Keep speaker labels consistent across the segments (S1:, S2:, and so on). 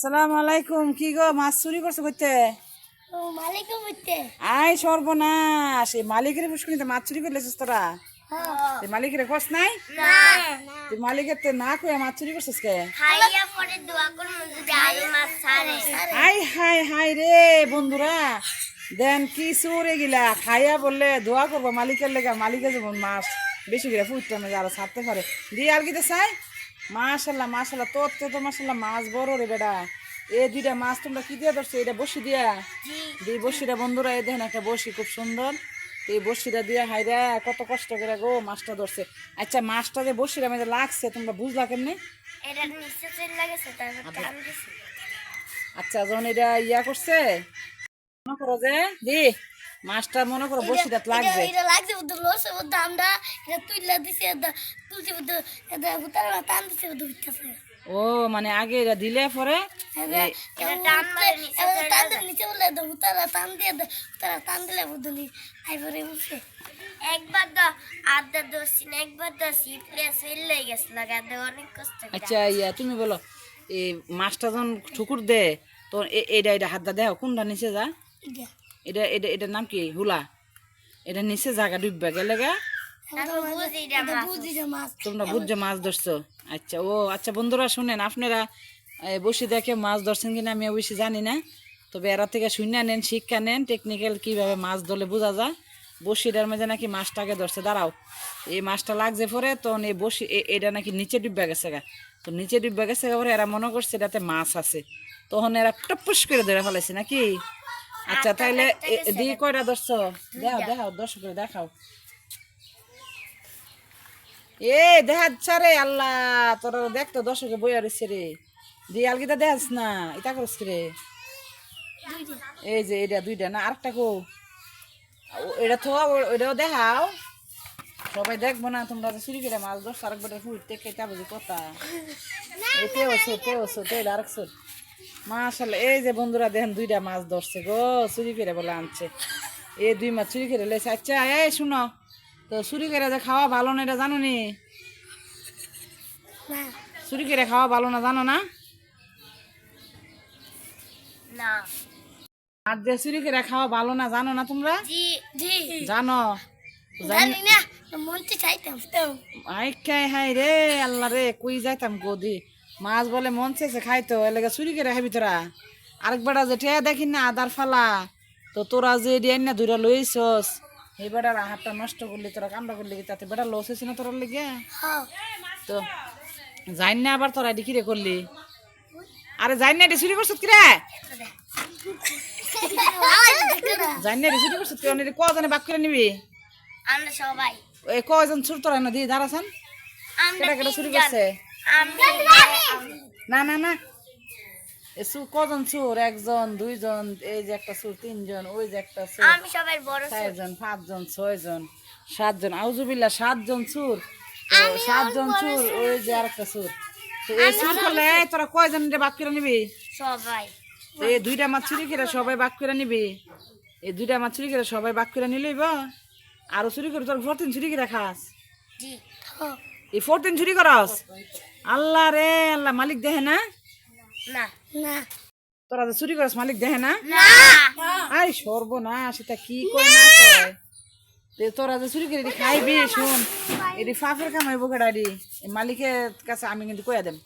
S1: সালাম আলাইকুম কি গো মাছ চুরি করছ করতে আই সর্বনাশ এই মালিকের পুষ্করিতে মাছ চুরি করে লেছিস তোরা?
S2: হ্যাঁ।
S1: মালিকের কস নাই? তুই মালিকের তো না কয়ে মাছ চুরি করছিস কে? আই হাই হাই রে বন্ধুরা। দেন কি চুরে গিলা খাইয়া বললে দোয়া করব মালিকের লেগে মালিকের মাছ বেশি করে ফুটতে যারা ছাড়তে পারে। দিয়ে আর কিতে চাই? মাশাল্লাহ মাশাল্লাহ তোর তো তো মাশাল্লাহ মাছ বড় রে বেড়া এই দুইটা মাছ তোমরা কি দিয়ে ধরছো? এটা বসি দিয়া। দিয়ে বসিটা বন্ধুরা এই দেখেন একটা বসি খুব সুন্দর। এই বসিটা দিয়ে হাইরা কত কষ্ট করে গো মাছটা ধরছে। আচ্ছা মাছটা যে বসিটা মধ্যে লাগছে তোমরা বুঝলা কেমনি?
S2: দিছে।
S1: আচ্ছা যখন এটা ইয়া করছে মনে করো যে দি। মাছটা মনে করো বসিটাত লাগবে।
S2: এটা লাগছে বুদ্ধ লসে বুদ্ধ আমরা এটা তুইলা দিছে এটা তুলছে বুদ্ধ এটা বুতার টান দিছে বুদ্ধ উঠতেছে
S1: ও মানে আগে এটা দিলে পরে
S2: টান টান দিলে নিচে বলে উতারা টান দিয়ে টান দিলে বুদ্ধ নি। আইবারে উঠে একবার তো আদা দোষী না একবার তো সিপলে ফেললে গেছে লাগাতে অনেক কষ্ট
S1: আচ্ছা ইয়া তুমি বলো এই মাছটা যখন ঠুকুর দে তো এ- এটা এটা হাত দা দেও কোনটা নিচে যা?
S2: এটা
S1: এটা এটা এটার নাম কি? হুলা। এটা নিচে জায়গা ডুববে গেলে গা তোমরা বুঝছ মাছ ধরছো? আচ্ছা ও আচ্ছা বন্ধুরা শুনেন আপনারা বসে দেখে মাছ ধরছেন কিনা আমি অবশ্যই জানি না। তবে এরা থেকে শূন্য নেন শিক্ষা নেন টেকনিক্যাল কীভাবে মাছ ধরলে বোঝা যায়। বসিটার মধ্যে নাকি মাছটাকে ধরছে। দাঁড়াও এই মাছটা লাগছে পরে তখন এই বসি এটা নাকি নিচে ডুববে গেছে গা। তো নিচে ডুববে গেছে গা পরে এরা মনে করছে এটাতে মাছ আছে। তখন এরা টপুস করে ধরে ফেলেছে নাকি? আচ্ছা এ দিয়ে কয়টা ধরছো? দেখাও দেখাও দর্শক দেখাও। এ দেখাচ্ছা রে আল্লাহ তোর দেখতো দর্শকে বইয়া রয়েছে রে। দিয়ে আলগিটা দেখাস না এটা করছ রে? এই যে এটা দুইটা না আরেকটা কো। এটা তো ওইটাও দেখাও। সবাই দেখব না তোমরা তো চুরি করে মাছ ধরছো আরেকবার ফুটতে কেটা বুঝি কথা। এতে ওছো তে ওছো তে আরেকছো মাশাল্লাহ এই যে বন্ধুরা দেখেন দুইটা মাছ ধরছে গো চুরি করে বলে আনছে। এই দুই মাছ চুরি করে লেছে আচ্ছা এই শুনো তো চুরি করে যে খাওয়া ভালো না এটা জানো নি?
S2: না
S1: চুরি করে খাওয়া ভালো না জানো না?
S2: না।
S1: আর যে চুরি করে খাওয়া ভালো না জানো না তোমরা? জানো?
S2: জানি না মনতে চাইতাম
S1: হাই রে আল্লাহ রে কই যাইতাম গদি মাছ বলে মন চেয়েছে খাইতো এলাকা চুরি করে খাবি তোরা। আরেকবার যে ঠে দেখি না আদার ফালা। তো তোরা যে ডিয়ান না দুইটা লইছস এই বেটার হাতটা নষ্ট করলি তোরা কামড়া করলি তাতে বেটা লস হয়েছে না তোর লেগে? তো যাই না আবার তোরা এটি কিরে করলি? আরে যাই না এটি চুরি করছত কিরে? যাই না এটি চুরি করছত কি অনেক কজনে বাক করে নিবি?
S2: আমরা সবাই।
S1: এই কয়জন ছোট তোরা না দিয়ে দাঁড়াছেন? কেটা কেটা চুরি করছে? না না না। এ চুর কজন চোর? একজন দুইজন এই যে একটা চোর তিনজন ওই যে একটা চোর।
S2: আমি সবাই বড়
S1: চারজন পাঁচজন ছয়জন সাতজন আউজুবিল্লা সাতজন চোর। তো সাতজন চোর ওই যে আরেকটা চোর। তো এই চুর করলে এই তোরা কয়জন বাক করে নিবি?
S2: সবাই।
S1: তো এই দুইটা মাছ চুরি করে সবাই বাক করে নিবি। এই দুইটা মাছ চুরি করে সবাই বাক করে নিলেই বা। আরও চুরি করে তোর ফোরটিন চুরি করে খাস।
S2: জি।
S1: এই ফোরটিন চুরি করস? আল্লাহ রে আল্লাহ মালিক দেখে না?
S2: না। না।
S1: তোরা যে চুরি করস মালিক দেখে না? আই সর্বনাশ এটা কি না কয়? তোরা যে চুরি করে খাইবি শুন। এটি ফাফের কাম হইব কেডা এটি মালিকের কাছে আমি কিন্তু কইয়া দেম।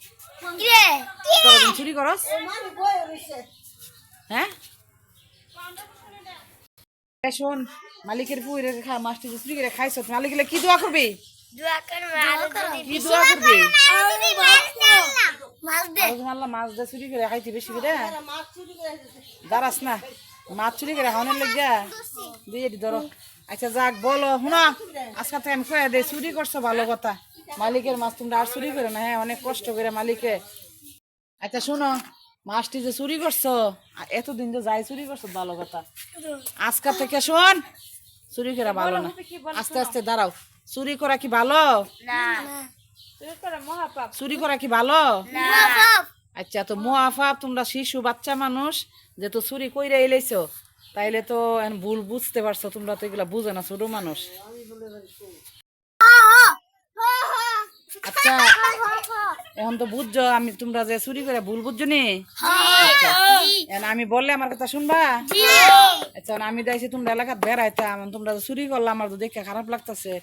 S1: তোরা চুরি করস? হ্যাঁ? শোন মালিকের পুইরে খা মাছটি চুরি করে খাইছ মালিকের কি দোয়া করবি?
S2: মাছ দে
S1: চুরি করে খাইতি বেশি করে। দাঁড়াস না। মাছ চুরি করে খাওয়ানোর লেগা দিয়ে ধরো। আচ্ছা যাক বলো। শুনো আজকে থেকে আমি কয়ে দে চুরি করছ ভালো কথা। মালিকের মাছ তোমরা আর চুরি করে না হ্যাঁ? অনেক কষ্ট করে মালিকে। আচ্ছা শুনো মাছটি যে চুরি করছ আর এতদিন যে যাই চুরি করছ ভালো কথা। আজকাল থেকে শোন চুরি করা ভালো না। আস্তে আস্তে দাঁড়াও। চুরি করা কি ভালো? চুরি করা কি ভালো? আচ্ছা তো মোয়াফাপ তোমরা শিশু বাচ্চা মানুষ যে তো চুরি কইরা এলেছ তাইলে তো এখন ভুল বুঝতে পারছ তোমরা তো এগুলা বুঝে না ছোট মানুষ। আচ্ছা এখন তো বুঝছ আমি তোমরা যে চুরি করে ভুল বুঝছ নি? আমি বললে আমার কথা শুনবা? আচ্ছা আমি দেখছি তোমরা এলাকা বেড়াইতাম তোমরা যে চুরি করলাম আমার তো দেখে খারাপ লাগতেছে।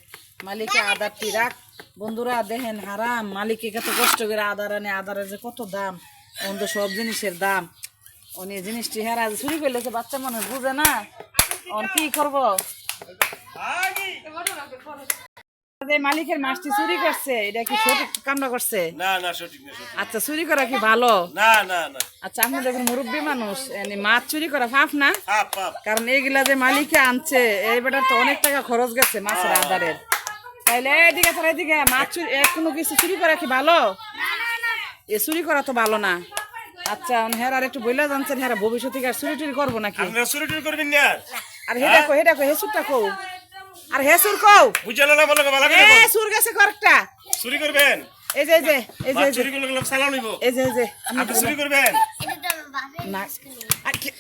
S1: মালিকে আদারটি রাখ বন্ধুরা দেখেন হারাম মালিকে কত কষ্ট করে আদার আনে আদারের যে কত দাম এখন তো সব জিনিসের দাম। উনি জিনিসটি হেরা চুরি করলে বাচ্চা মানুষ বুঝে না অন কি করব? যে মালিকের মাছটি চুরি করছে এটা কি সঠিক করছে?
S3: না না সঠিক না
S1: আচ্ছা চুরি করা কি ভালো?
S3: না না না।
S1: আচ্ছা আপনি দেখুন মুরব্বী মানুষ এনে মাছ চুরি করা না?
S3: পাপ পাপ।
S1: কারণ এইগুলা যে মালিকে আনছে এই বেটার তো অনেক টাকা খরচ গেছে মাছের আদারের তাইলে এদিকে তার এদিকে মাছ চুরি কোনো কিছু চুরি করা কি ভালো? এ চুরি করা তো ভালো না। আচ্ছা হের আর একটু বইলা জানছেন হেরা ভবিষ্যতে কি আর চুরি টুরি করব নাকি?
S3: চুরি টুরি করবেন না?
S1: আর হে দেখো হে দেখো হেসুরটা আর হেসুর কও।
S3: বুঝে না বলো ভালো
S1: এ
S3: করে বল।
S1: সুর গেছে করেকটা
S3: চুরি করবেন?
S1: এই যে এই যে এই যে
S3: চুরি করলে গেলাম সালাম নিব
S1: এই যে এই যে আপনি
S3: চুরি করবেন?
S1: না। আরে কি?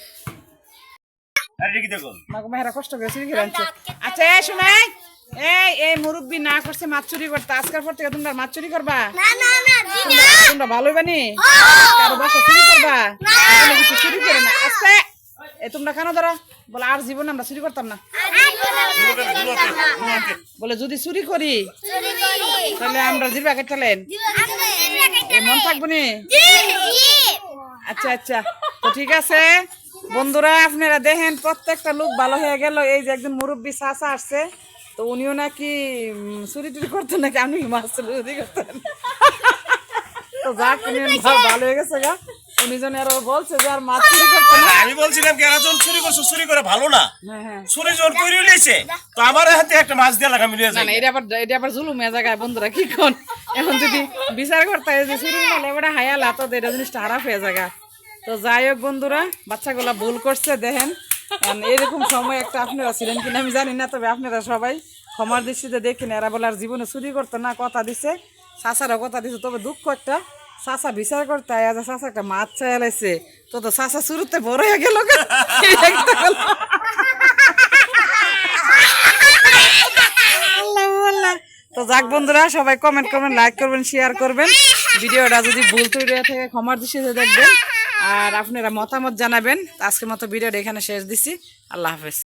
S1: মাগো মেহেরা কষ্ট করে চুরি করে আনছে। আচ্ছা এই শুনাই এই এই মুরব্বি না করছে মাছ চুরি করতে। আজকের পর থেকে তোমরা মাছ চুরি করবা?
S2: না না না
S1: তোমরা- ভালোই বানি কারও বাসা চুরি করবা? কোনো কিছু চুরি করে না। আস্তে এ তোমরা কেন ধরো। বলে আর জীবনে আমরা চুরি করতাম না। বলে যদি চুরি করি তাহলে আমরা জিবা কেটালেন এ মন থাকব নি? আচ্ছা আচ্ছা। তো ঠিক আছে। বন্ধুরা আপনারা দেখেন প্রত্যেকটা লোক ভালো হয়ে গেল। এই যে একজন মুরব্বী চাষা আসছে তো উনিও নাকি চুরি টুরি করতেন নাকি? আমি মাছ চুরি করতেন তো যাক উনি ভালো হয়ে গেছে গা। উনি জন আরও বলছে যে আর মাছ চুরি করতেন না
S3: আমি বলছিলাম কি এরা চুরি করছ চুরি করে ভালো না।
S1: হ্যাঁ হ্যাঁ।
S3: চুরি যখন করে লইছে তো আমার হাতে একটা মাছ দিয়ে লাগা মিলিয়ে যায়
S1: না এটা আবার এটা আবার জুলুম জায়গায় বন্ধুরা কি কোন? এখন যদি বিচার করতে হয় যে চুরি মালে এবার হায়ালা তো এটা জিনিসটা খারাপ হয়ে জায়গা। তো যাই হোক বন্ধুরা বাচ্চাগুলা ভুল করছে দেখেন। এরকম সময় একটা আপনারা ছিলেন কিনা আমি জানি না তবে আপনারা সবাই ক্ষমার দৃষ্টিতে দেখেন এরা বলে আর জীবনে চুরি করতো না কথা দিছে চাচারও কথা দিছে তবে দুঃখ একটা চাচা বিচার করতে আজ চাচা একটা মাছ চাই লাইছে। তো তো চাচা শুরুতে বড় হয়ে গেল তো যাক বন্ধুরা, সবাই কমেন্ট করবেন লাইক করবেন শেয়ার করবেন। ভিডিওটা যদি ভুল তৈরি থাকে, ক্ষমার দৃষ্টিতে দেখবেন। আর আপনারা মতামত জানাবেন। আজকের মতো ভিডিওটা এখানে শেষ দিছি। আল্লাহ হাফেজ।